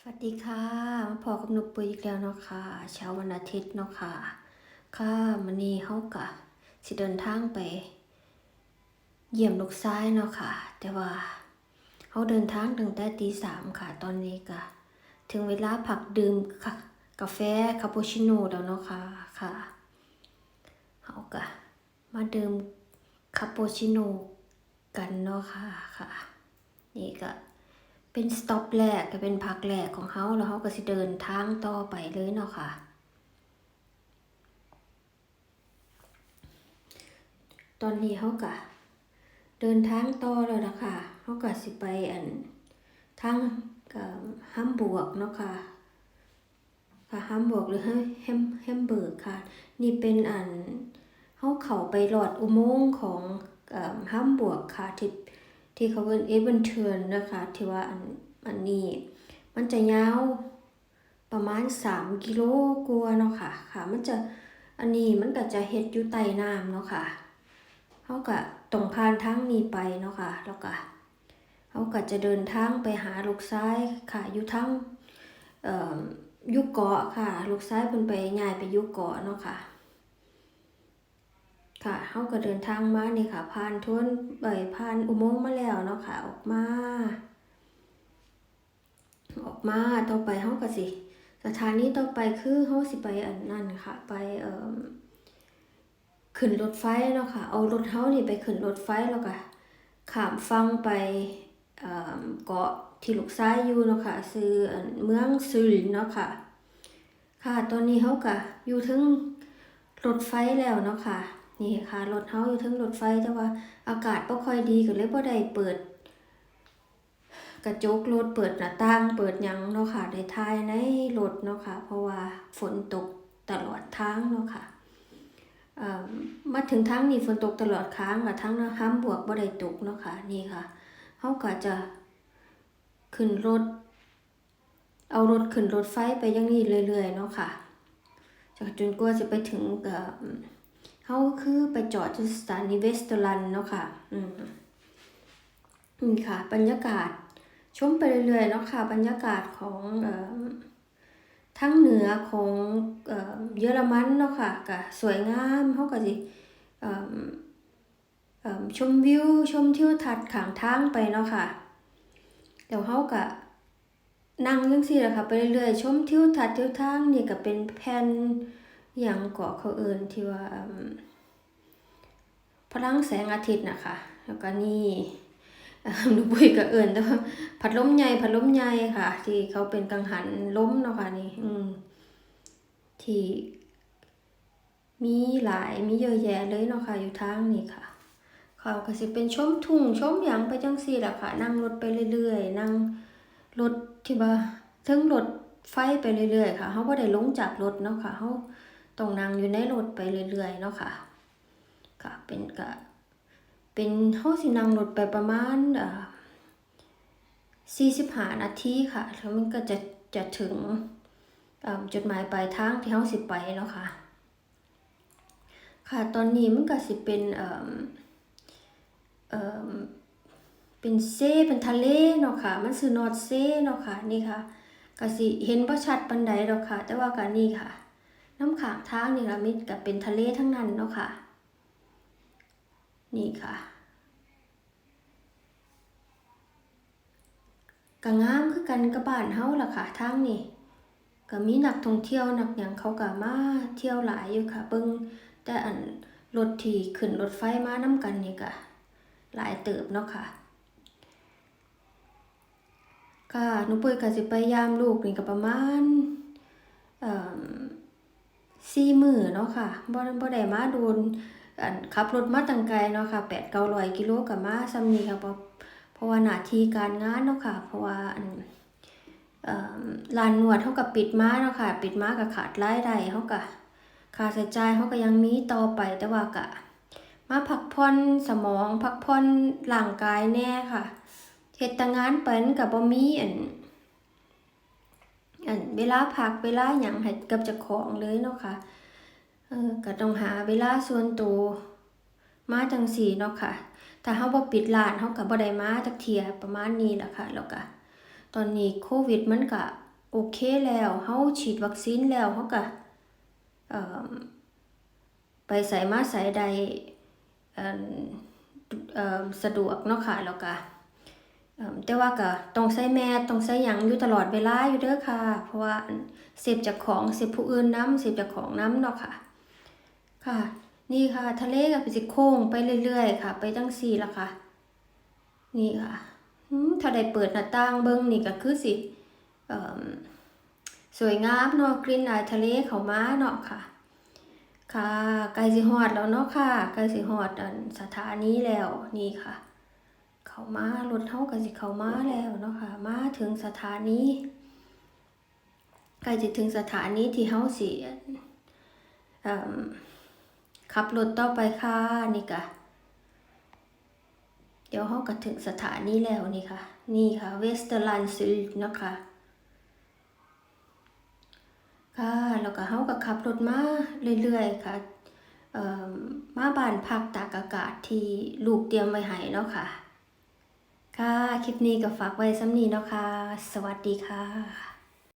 สวัสดีค่ะ มาพอกับนุกปุยอีกแล้วเนาะค่ะ เช้าวันอาทิตย์เนาะค่ะ ค่ะมันนี้เฮากะสิเดินทางไป เยี่ยมลูกชายเนาะค่ะ แต่ว่าเฮาเดินทางตั้งแต่ตีสามค่ะ ตอนนี้ก็ถึงเวลาพักดื่มค่ะ กาแฟคาปูชิโน่แล้วเนาะค่ะ ค่ะ เฮากะมาดื่มคาปูชิโน่กันเนาะค่ะ ค่ะ นี่ก็ เป็นสต็อปแรกก็เป็นพักแรกของเขาแล้วเขาก็สิเดินทางต่อไปเลยเนาะค่ะ ตอนนี้เขาก็เดินทางต่อแล้วล่ะค่ะเขาก็สิไปอันทางกับฮัมบวกเนาะค่ะค่ะฮัมบวกหรือแฮมแฮมเบิร์กค่ะ นี่เป็นอันเขาเข้าไปหลอดอุโมงค์ของฮัมบวกค่ะที่ ที่เขาเป็นเอเวนเทิร์นนะคะที่ว่าอันอันนี้ มันจะยาวประมาณ 3 กิโลกว่าเนาะค่ะค่ะ มันจะอันนี้มันก็จะเฮ็ดอยู่ใต้น้ำเนาะค่ะเขาก็ตรงผ่านทางนี้ไปเนาะค่ะแล้วก็เขาก็จะเดินทางไปหาลูกซ้ายค่ะอยู่ทางยุกเกาะค่ะ ลูกซ้ายเพิ่นไปย้ายไปยุกเกาะเนาะค่ะ ค่ะเขาก็เดินทางมานี่ค่ะ ผ่านทวนเอ่ยผ่านอุโมงค์มาแล้วเนาะค่ะ ออกมา ออกมาต่อไปเขาก็สิ สถานีต่อไปคือเขาสิไปอันนั่นค่ะ ไปเอ่อขึ้นรถไฟเนาะค่ะ เอารถเฮานี่ไปขึ้นรถไฟแล้วก็ข้ามฟังไปเอ่อเกาะที่ลูกซ้ายอยู่เนาะค่ะซื้อเมืองซุรินเนาะค่ะ ค่ะ ตอนนี้เขาก็อยู่ถึงรถไฟแล้วเนาะค่ะ นี่ค่ะรถเฮาอยู่ถึงรถไฟแต่ว่าอากาศบ่ค่อยดีก็เลยบ่ได้เปิด กระจกรถเปิดหน้าต่าง เปิดหยังเนาะค่ะได้ถ่ายในรถเนาะค่ะ เพราะว่าฝนตกตลอดทางเนาะค่ะเอ่อมาถึงทางนี้ฝนตกตลอดค้างค่ะทั้งนะฮัมบวกบ่ได้ตกเนาะค่ะนี่ค่ะเฮาก็จะขึ้นรถ เอารถขึ้นรถไฟไปอย่างนี้เรื่อยๆเนาะค่ะจนกว่าจะไปถึงกับ เขาคือไปจอดที่สถานีเวสเตอร์ลันด์เนาะค่ะ อืมนี่ค่ะ บรรยากาศ ชมไปเรื่อยๆเนาะค่ะ บรรยากาศของเอ่อทั้งเหนือของเอ่อเยอรมันเนาะค่ะก็สวยงามเขาก็สิเอ่อชมวิว ชมทิวทัศน์ขางทางไปเนาะค่ะ เดี๋ยวเขาก็นั่งจังซี่หละค่ะ ไปเรื่อยๆ ชมทิวทัศน์ทิวทางนี่ก็เป็นแผ่น อย่างเกาะเขาเอินที่ว่าพลังแสงอาทิตย์นะคะ แล้วก็นี่อ่าหนูปุ้ยก็เอินแต่ว่าพัดล้มใหญ่พัดล้มใหญ่ค่ะ ที่เขาเป็นกังหันล้มเนาะค่ะนี่อืมที่มีหลายมีเยอะแยะเลยเนาะค่ะ อยู่ทางนี้ค่ะ เขาก็สิเป็นชมทุ่งชมหยังไปจังซี่แหละค่ะ นั่งรถไปเรื่อยๆ นั่งรถที่ว่าถึงรถไฟไปเรื่อยๆ ค่ะเขาบ่ได้ลงจากรถเนาะค่ะเขา ต้องนั่งอยู่ในรถไปเรื่อยๆเนาะค่ะค่ะเป็นกะเป็นเฮาสินั่งรถไปประมาณอ่อ45นาทีค่ะแล้วมันก็จะจะถึงอ่อจุดหมายปลายทางที่เฮาสิไปเนาะค่ะ ค่ะตอนนี้มันก็สิเป็นเอ่อเอ่อเป็นเซเป็นทะเลเนาะค่ะ มันชื่อนอร์ทเซเนาะค่ะนี่ค่ะก็สิเห็นบ่ชัดปานใดดอกค่ะ แต่ว่าก็นี่ค่ะ น้ำขางทางนี่ละมิดกับเป็นทะเลทั้งนั้นเนาะค่ะ นี่ค่ะก็งามคือกันกับบ้านเฮาล่ะค่ะทางนี้ก็มีนักท่องเที่ยวนักหยังเขาก็มาเที่ยวหลายอยู่ค่ะเบิ่งแต่อันรถที่ขึ้นรถไฟมานํกันนี่ก็หลายเติบเนาะค่ะค่ะหนูปุ้ยก็สิไปยามลูกนี่ก็ประมาณเอ่อ สี่มือเนาะค่ะบ่บ่ได้มาโดนอันขับรถมาตั้งไกลเนาะค่ะ8-900กิโลก็มาส่ำนี้ค่ะเพราะเพราะว่าหน้าที่การงานเนาะค่ะ เพราะว่าอันเอ่อร้านนวดเขาก็ปิดมาเนาะค่ะ ปิดมาก็ขาดรายได้เขาก็ค่าใช้จ่ายเขาก็ยังมีต่อไปแต่ว่าก็มาพักผ่อนสมองพักผ่อนร่างกายแน่ค่ะเฮ็ดแต่งานไปมันก็บ่มีอัน อันเวลาพักเวลาหยังให้กับจ้าของเลยเนาะค่ะเออก็ต้องหาเวลาส่วนตัวมาจังสี่เนาะค่ะถ้าเฮาบ่ปิดร้านเฮาก็บ่ได้มาจักเทียประมาณนี้ล่ะค่ะแล้วก็ตอนนี้โควิดมันก็โอเคแล้วเฮาฉีดวัคซีนแล้วเฮาก็เอ่อไปใส่มาใส่ใดสะดวกเนาะค่ะแล้วก็ แต่ว่าก็ต้องใส่แมสต้องใส่ยังอยู่ตลอดเวลาอยู่เด้อค่ะ เพราะว่าเสพจากของเสพผู้อื่นน้ำเสพจากของน้ำเนาะค่ะ ค่ะ นี่ค่ะ ทะเลก็เป็นสิโค้งไปเรื่อยๆ ค่ะ ไปจังซี่ละค่ะ นี่ค่ะอืมถ้าได้เปิดหน้าต่างเบิ่งนี่ก็คือสิสวยงามเนาะกลิ่นอายทะเลเขามาเนาะค่ะ ค่ะใกลสิฮอดแล้วเนาะค่ะใกลสิฮอดอันสถานีแล้วนี่ค่ะ เข้ามารถเฮาก็สิเข้ามาแล้วเนาะค่ะ มาถึงสถานีใกล้สิถึงสถานีที่เฮาสิเอ่อขับรถต่อไปค่ะนี่ก็เดี๋ยวเขาก็ถึงสถานีแล้วนี่ค่ะ นี่ค่ะเวสเตอร์ลันซิลนะคะค่ะแล้วก็เขาก็ขับรถมาเรื่อยๆค่ะมาบ้านพักตากอากาศที่ลูกเตรียมไว้ให้เนาะค่ะ ค่ะ คลิปนี้ก็ฝากไว้สำนี้เนาะค่ะ สวัสดีค่ะ